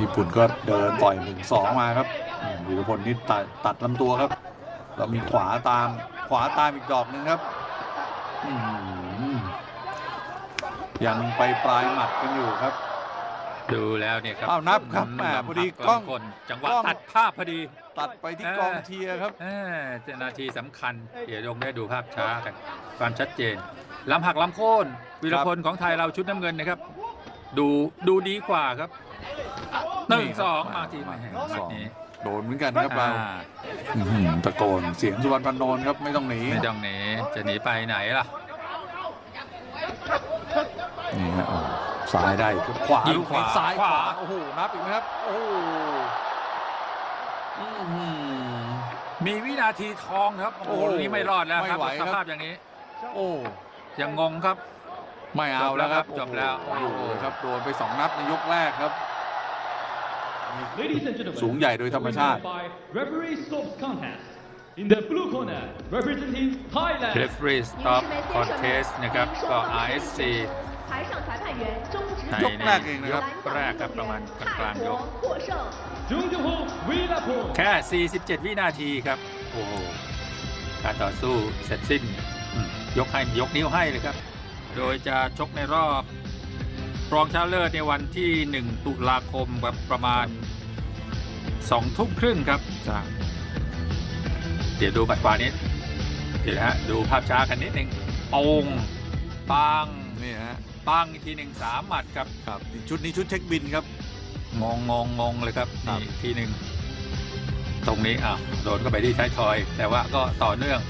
ญี่ปุ่นก็เดินต่อยหนึ่งสองมาครับอืมวีรพลนี่ตัดตัดลำตัวครับ เรามีขวาตามขวาตามอีกดอกหนึ่งครับอืมยังไปปลายหมัดกันอยู่ครับ ดูแล้วเนี่ยครับอ้าวนับครับแหมลำพอดีหักล้องคนจังหวะกล้องตัดภาพพอดี ตัดไปที่เออกองเชียร์ครับเออเจ้านาทีสำคัญ เดี๋ยวลงได้ดูภาพช้ากันความชัดเจนลำหักลำโค่นวีรพลของไทยเราชุดน้ำเงินนะครับ ดูดูดีกว่าครับหนึ่งนี่ครับสองมามาทีมมาแห่งสองนี้โดนเหมือนกันครับเราอ่าอื้อหือตะโกนเสียงสุวรรณพันโนนครับไม่ต้องหนีไม่ต้องหนีจะหนีไปไหนล่ะนี่ฮะโอ้ซ้ายได้ครับขวายิงลูกนี้ขวาซ้ายขวาวขาโอ้โหนับอีกไหมครับโอ้โหอื้อหือมีวินาทีทองครับ โอ้โหโอ้โหลูกนี้ไม่รอดแล้วครับไม่ไหวสครับภาพอย่างนี้ โอ้ยังงงครับ ไม่เอาแล้วครับจบแล้วโอ้โหครับโดนไปสองนัดในยกแรกครับ สูงใหญ่โดยธรรมชาติ In the blue referee stop contest นะครับก็ RSC ในยกแรกเองนะครับแรกครับประมาณกลางยก แค่ 47 วินาทีครับ โอ้การต่อสู้เสร็จสิ้น ยกให้ยกนิ้วให้เลยครับ โดยจะชกในรอบรองชนะเลิศในวันที่ 1 ตุลาคมแบบประมาณ2ทุ่มครึ่งครับจ้าเดี๋ยวดูบัตรกว่านี้เดี๋ยวนะฮะดูภาพช้ากันนิดนึงโองปังนี่ฮะปังอีกทีหนึ่งสามหมัดครับครับนี่ชุดนี้ชุดเช็คบินครับ งงงงงงเลยครับครับนี่อีกทีหนึ่งตรงนี้อะโดนก็ไปที่ท้ายทอย แต่ว่าก็ต่อเนื่อง